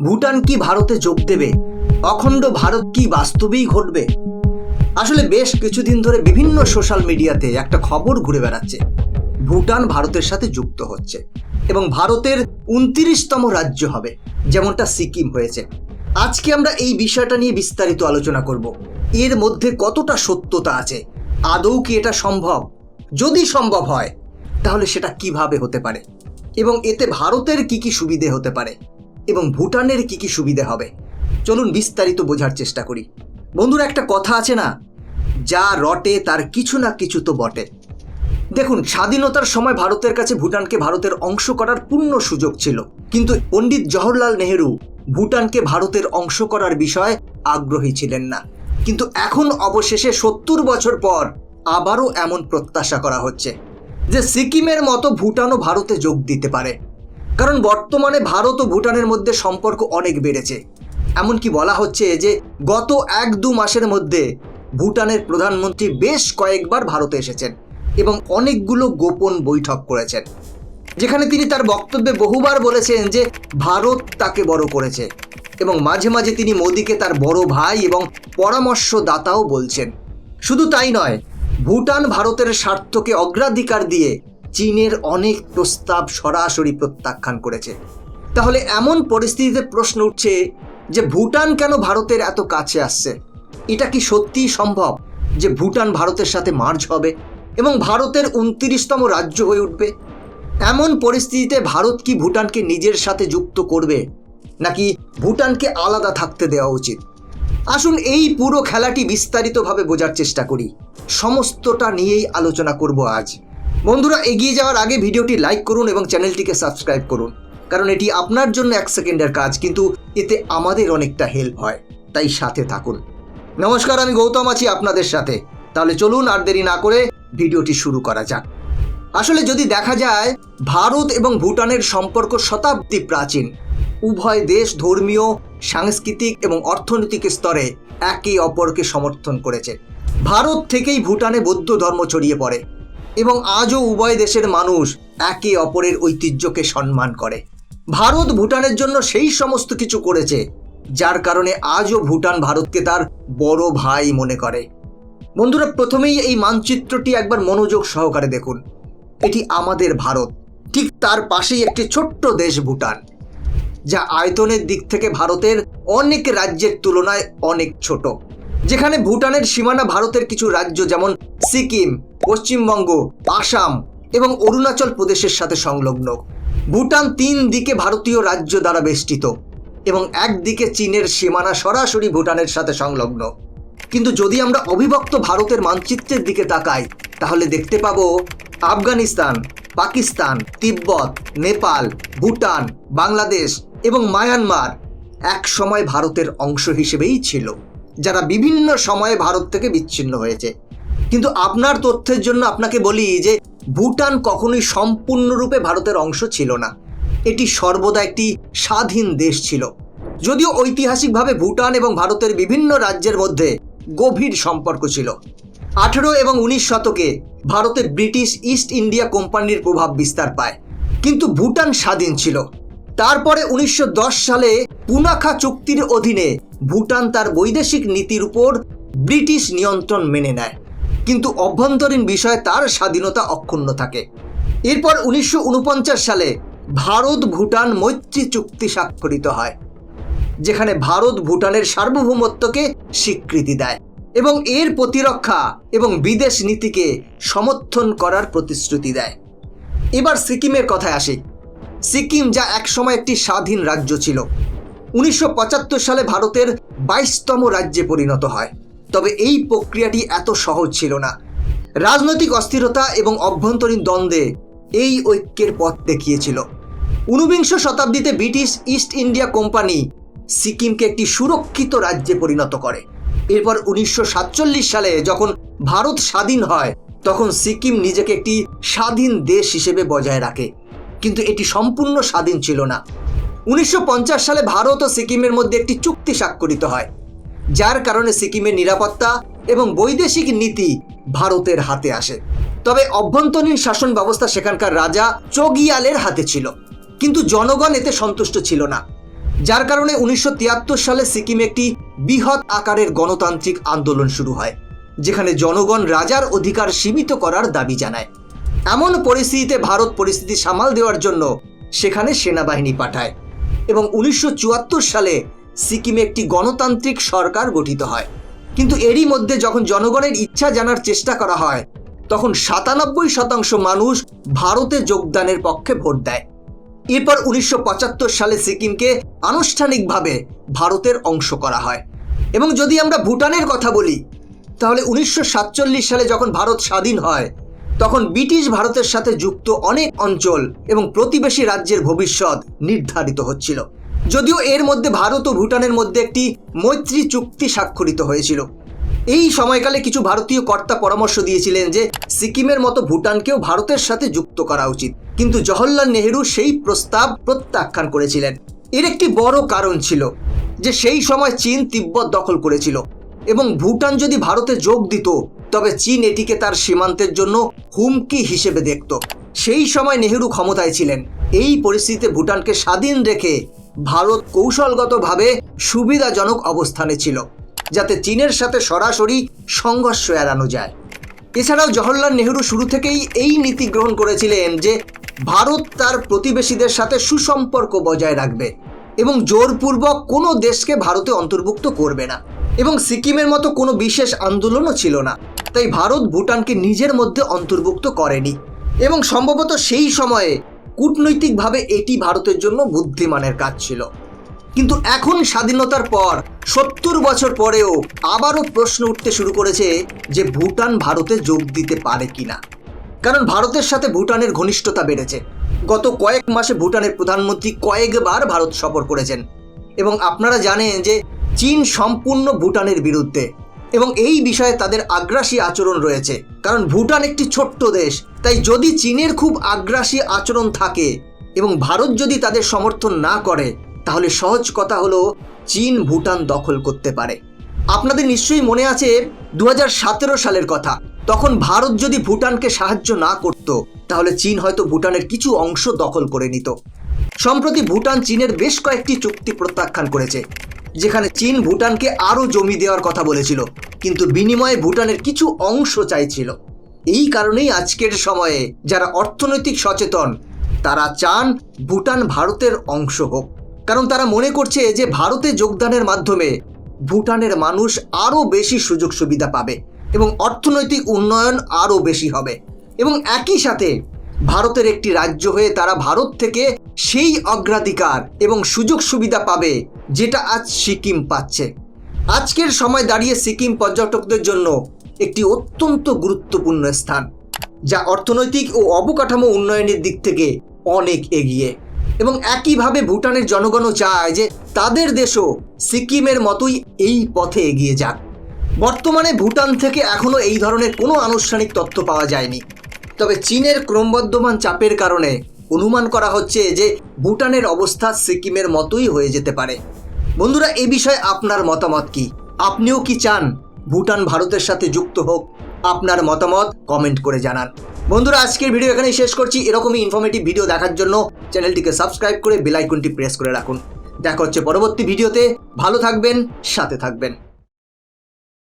ভুটান কি ভারতে যোগ দেবে? অখণ্ড ভারত কি বাস্তবেই ঘটবে? আসলে বেশ কিছুদিন ধরে বিভিন্ন সোশ্যাল মিডিয়াতে একটা খবর ঘুরে বেড়াচ্ছে। ভুটান ভারতের সাথে যুক্ত হচ্ছে এবং ভারতের উনত্রিশতম রাজ্য হবে, যেমনটা সিকিম হয়েছে। আজকে আমরা এই বিষয়টা নিয়ে বিস্তারিত আলোচনা করব। এর মধ্যে কতটা সত্যতা আছে? আদৌ কি এটা সম্ভব? যদি সম্ভব হয়, তাহলে সেটা কীভাবে হতে পারে? এবং এতে ভারতের কি কি সুবিধে হতে পারে? এবং ভুটানের কি কি সুবিধে হবে? চলুন বিস্তারিত বোঝার চেষ্টা করি। বন্ধুরা, একটা কথা আছে না? যা রটে, তার কিছু না কিছু তো বটে। দেখুন, স্বাধীনতার সময় ভারতের কাছে ভুটানকে ভারতের অংশ করার পূর্ণ সুযোগ ছিল। কিন্তু পণ্ডিত জওহরলাল নেহেরু ভুটানকে ভারতের অংশ করার বিষয়ে আগ্রহী ছিলেন না। কিন্তু এখন অবশেষে সত্তর বছর পর আবারও এমন প্রত্যাশা করা হচ্ছে যে সিকিমের মতো ভুটানও ভারতে যোগ দিতে পারে। কারণ বর্তমানে ভারত ও ভুটানের মধ্যে সম্পর্ক অনেক বেড়েছে। এমনকি বলা হচ্ছে যে, গত এক দু মাসের মধ্যে ভুটানের প্রধানমন্ত্রী বেশ কয়েকবার ভারতে এসেছেন এবং অনেকগুলো গোপন বৈঠক করেছেন। যেখানে তিনি তার বক্তব্যে বহুবার বলেছেন যে, ভারত তাকে বড় করেছে এবং মাঝে মাঝে তিনি মোদীকে তার বড় ভাই এবং পরামর্শদাতাও বলছেন। শুধু তাই নয়, ভুটান ভারতের স্বার্থকে অগ্রাধিকার দিয়ে চীনের অনেক প্রস্তাব সরাসরি প্রত্যাখ্যান করেছে। তাহলে এমন পরিস্থিতিতে প্রশ্ন উঠছে যে ভুটান কেন ভারতের এত কাছে আসছে? এটা কি সত্যিই সম্ভব যে ভুটান ভারতের সাথে মার্জ হবে এবং ভারতের উনত্রিশতম রাজ্য হয়ে উঠবে? এমন পরিস্থিতিতে ভারত কি ভুটানকে নিজের সাথে যুক্ত করবে নাকি ভুটানকে আলাদা থাকতে দেওয়া উচিত? আসুন এই পুরো খেলাটি বিস্তারিতভাবে বোঝার চেষ্টা করি। সমস্তটা নিয়েই আলোচনা করব আজ। বন্ধুরা, এগিয়ে যাওয়ার আগে ভিডিওটি লাইক করুন এবং চ্যানেলটিকে সাবস্ক্রাইব করুন। কারণ এটি আপনার জন্য এক সেকেন্ডের কাজ, কিন্তু এতে আমাদের অনেকটা হেল্প হয়। তাই সাথে থাকুন। নমস্কার, আমি গৌতম আছি আপনাদের সাথে। তাহলে চলুন আর দেরি না করে ভিডিওটি শুরু করা যাক। আসলে যদি দেখা যায়, ভারত এবং ভুটানের সম্পর্ক শতাব্দী প্রাচীন। উভয় দেশ ধর্মীয়, সাংস্কৃতিক এবং অর্থনৈতিক স্তরে একে অপরকে সমর্থন করেছে। ভারত থেকেই ভুটানে বৌদ্ধ ধর্ম ছড়িয়ে পড়ে। এবং আজও উভয় দেশের মানুষ একে অপরের ঐতিহ্যকে সম্মান করে। ভারত ভুটানের জন্য সেই সমস্ত কিছু করেছে, যার কারণে আজও ভুটান ভারতকে তার বড় ভাই মনে করে। বন্ধুরা, প্রথমেই এই মানচিত্রটি একবার মনোযোগ সহকারে দেখুন। এটি আমাদের ভারত, ঠিক তার পাশেই একটি ছোট্ট দেশ ভুটান, যা আয়তনের দিক থেকে ভারতের অনেক রাজ্যের তুলনায় অনেক ছোট। যেখানে ভুটানের সীমানা ভারতের কিছু রাজ্য যেমন সিকিম, পশ্চিমবঙ্গ, আসাম এবং অরুণাচল প্রদেশের সাথে সংলগ্ন। ভুটান তিন দিকে ভারতীয় রাজ্য দ্বারা বেষ্টিত এবং একদিকে চীনের সীমানা সরাসরি ভুটানের সাথে সংলগ্ন। কিন্তু যদি আমরা অবিভক্ত ভারতের মানচিত্রের দিকে তাকাই, তাহলে দেখতে পাবো আফগানিস্তান, পাকিস্তান, তিব্বত, নেপাল, ভুটান, বাংলাদেশ এবং মায়ানমার এক সময় ভারতের অংশ হিসেবেই ছিল। যারা বিভিন্ন সময়ে ভারত থেকে বিচ্ছিন্ন হয়েছে। কিন্তু আপনার তথ্যের জন্য আপনাকে বলি যে, ভুটান কখনোই সম্পূর্ণরূপে ভারতের অংশ ছিল না। এটি সর্বদা একটি স্বাধীন দেশ ছিল। যদিও ঐতিহাসিকভাবে ভুটান এবং ভারতের বিভিন্ন রাজ্যের মধ্যে গভীর সম্পর্ক ছিল। আঠেরো এবং উনিশ শতকে ভারতে ব্রিটিশ ইস্ট ইন্ডিয়া কোম্পানির প্রভাব বিস্তার পায়। কিন্তু ভুটান স্বাধীন ছিল। তারপরে উনিশশো দশ সালে পুনাখা চুক্তির অধীনে ভুটান তার বৈদেশিক নীতির উপর ব্রিটিশ নিয়ন্ত্রণ মেনে নেয়। কিন্তু অভ্যন্তরীণ বিষয়ে তার স্বাধীনতা অক্ষুণ্ণ থাকে। এরপর উনিশশো ঊনপঞ্চাশ সালে ভারত ভুটান মৈত্রী চুক্তি স্বাক্ষরিত হয়, যেখানে ভারত ভুটানের সার্বভৌমত্বকে স্বীকৃতি দেয় এবং এর প্রতিরক্ষা এবং বিদেশ নীতিকে সমর্থন করার প্রতিশ্রুতি দেয়। এবার সিকিমের কথায় আসি। সিকিম যা একসময় একটি স্বাধীন রাজ্য ছিল। উনিশশো পঁচাত্তর সালে ভারতের বাইশতম রাজ্যে পরিণত হয়। তবে এই প্রক্রিয়াটি এত সহজ ছিল না। রাজনৈতিক অস্থিরতা এবং অভ্যন্তরীণ দ্বন্দ্বে এই ঐক্যের পথ দেখিয়েছিল। ঊনবিংশ শতাব্দীতে ব্রিটিশ ইস্ট ইন্ডিয়া কোম্পানি সিকিমকে একটি সুরক্ষিত রাজ্যে পরিণত করে। এরপর উনিশশো সাতচল্লিশ সালে যখন ভারত স্বাধীন হয়, তখন সিকিম নিজেকে একটি স্বাধীন দেশ হিসেবে বজায় রাখে। কিন্তু এটি সম্পূর্ণ স্বাধীন ছিল না। উনিশশো পঞ্চাশ সালে ভারত ও সিকিমের মধ্যে একটি চুক্তি স্বাক্ষরিত হয়, যার কারণে সিকিমের নিরাপত্তা এবং বৈদেশিক নীতি ভারতের হাতে আসে। তবে অভ্যন্তরীণ শাসন ব্যবস্থা সেখানকার রাজা চগিয়ালের হাতে ছিল, কিন্তু জনগণ এতে সন্তুষ্ট ছিল না, যার কারণে উনিশশো তিয়াত্তর সালে সিকিমে একটি বৃহৎ আকারের গণতান্ত্রিক আন্দোলন শুরু হয়, যেখানে জনগণ রাজার অধিকার সীমিত করার দাবি জানায়। এমন পরিস্থিতিতে ভারত পরিস্থিতি সামাল দেওয়ার জন্য সেখানে সেনাবাহিনী পাঠায়। এবং উনিশশো চুয়াত্তর সালে সিকিমে একটি গণতান্ত্রিক সরকার গঠিত হয়। কিন্তু এরই মধ্যে যখন জনগণের ইচ্ছা জানার চেষ্টা করা হয়, তখন সাতানব্বই শতাংশ মানুষ ভারতে যোগদানের পক্ষে ভোট দেয়। এরপর উনিশশো পঁচাত্তর সালে সিকিমকে আনুষ্ঠানিকভাবে ভারতের অংশ করা হয়। এবং যদি আমরা ভুটানের কথা বলি, তাহলে উনিশশো সাতচল্লিশ সালে যখন ভারত স্বাধীন হয় তখন ব্রিটিশ ভারতের সাথে যুক্ত অনেক অঞ্চল এবং প্রতিবেশী রাজ্যের ভবিষ্যৎ নির্ধারিত হচ্ছিল। যদিও এর মধ্যে ভারত ও ভুটানের মধ্যে একটি মৈত্রী চুক্তি স্বাক্ষরিত হয়েছিল। এই সময়কালে কিছু ভারতীয় কর্তা পরামর্শ দিয়েছিলেন যে সিকিমের মতো ভুটানকেও ভারতের সাথে যুক্ত করা উচিত। কিন্তু জওহরলাল নেহেরু সেই প্রস্তাব প্রত্যাখ্যান করেছিলেন। এর একটি বড় কারণ ছিল যে সেই সময় চীন তিব্বত দখল করেছিল এবং ভুটান যদি ভারতে যোগ দিত তবে চীন এটিকে তার সীমান্তের জন্য হুমকি হিসেবে দেখত। সেই সময় নেহেরু ক্ষমতায় ছিলেন। এই পরিস্থিতিতে ভুটানকে স্বাধীন রেখে ভারত কৌশলগতভাবে সুবিধাজনক অবস্থানে ছিল, যাতে চীনের সাথে সরাসরি সংঘর্ষ এড়ানো যায়। এছাড়াও জওহরলাল নেহেরু শুরু থেকেই এই নীতি গ্রহণ করেছিলেন যে ভারত তার প্রতিবেশীদের সাথে সুসম্পর্ক বজায় রাখবে এবং জোরপূর্বক কোনো দেশকে ভারতে অন্তর্ভুক্ত করবে না। এবং সিকিমের মতো কোনো বিশেষ আন্দোলনও ছিল না। তাই ভারত ভুটানকে নিজের মধ্যে অন্তর্ভুক্ত করেনি। এবং সম্ভবত সেই সময়ে কূটনৈতিকভাবে এটি ভারতের জন্য বুদ্ধিমানের কাজ ছিল। কিন্তু এখন স্বাধীনতার পর সত্তর বছর পরেও আবারও প্রশ্ন উঠতে শুরু করেছে যে ভুটান ভারতে যোগ দিতে পারে কিনা। কারণ ভারতের সাথে ভুটানের ঘনিষ্ঠতা বেড়েছে। গত কয়েক মাসে ভুটানের প্রধানমন্ত্রী কয়েকবার ভারত সফর করেছেন। এবং আপনারা জানেন যে চীন সম্পূর্ণ ভুটানের বিরুদ্ধে। এবং এই বিষয়ে তাদের আগ্রাসী আচরণ রয়েছে। কারণ ভুটান একটি ছোট্ট দেশ, তাই যদি চীনের খুব আগ্রাসী আচরণ থাকে এবং ভারত যদি তাদের সমর্থন না করে, তাহলে সহজ কথা হলো চীন ভুটান দখল করতে পারে। আপনাদের নিশ্চয়ই মনে আছে দু হাজার সতেরো সালের কথা। তখন ভারত যদি ভুটানকে সাহায্য না করত, তাহলে চীন হয়তো ভুটানের কিছু অংশ দখল করে নিত। সম্প্রতি ভুটান চীনের বেশ কয়েকটি চুক্তি প্রত্যাখ্যান করেছে। যেখানে চীন ভুটানকে আরও জমি দেওয়ার কথা বলেছিল, কিন্তু বিনিময়ে ভুটানের কিছু অংশ চাইছিল। এই কারণেই আজকের সময়ে যারা অর্থনৈতিক সচেতন, তারা চান ভুটান ভারতের অংশ হোক। কারণ তারা মনে করছে যে ভারতে যোগদানের মাধ্যমে ভুটানের মানুষ আরও বেশি সুযোগ সুবিধা পাবে এবং অর্থনৈতিক উন্নয়ন আরও বেশি হবে। এবং একই সাথে ভারতের একটি রাজ্য হয়ে তারা ভারত থেকে সেই অগ্রাধিকার এবং সুযোগ সুবিধা পাবে যেটা আজ সিকিম পাচ্ছে। আজকের সময় দাঁড়িয়ে সিকিম পর্যটকদের জন্য একটি অত্যন্ত গুরুত্বপূর্ণ স্থান, যা অর্থনৈতিক ও অবকাঠামো উন্নয়নের দিক থেকে অনেক এগিয়ে। এবং একইভাবে ভুটানের জনগণও চায় যে তাদের দেশও সিকিমের মতোই এই পথে এগিয়ে যাক। বর্তমানে ভুটান থেকে এখনও এই ধরনের কোনো আনুষ্ঠানিক তথ্য পাওয়া যায়নি। তবে চীনের ক্রমবর্ধমান চাপের কারণে অনুমান করা হচ্ছে যে ভুটানের অবস্থা সিকিমের মতোই হয়ে যেতে পারে। বন্ধুরা, এ বিষয়ে আপনার মতামত কি? আপনিও কি চান ভুটান ভারতের সাথে যুক্ত হোক? আপনার মতামত কমেন্ট করে জানান। বন্ধুরা, আজকের ভিডিও এখানেই শেষ করছি। এরকমই ইনফরমেটিভ ভিডিও দেখার জন্য চ্যানেলটিকে সাবস্ক্রাইব করে বেল আইকনটি প্রেস করে রাখুন। দেখা হচ্ছে পরবর্তী ভিডিওতে। ভালো থাকবেন, সাথে থাকবেন।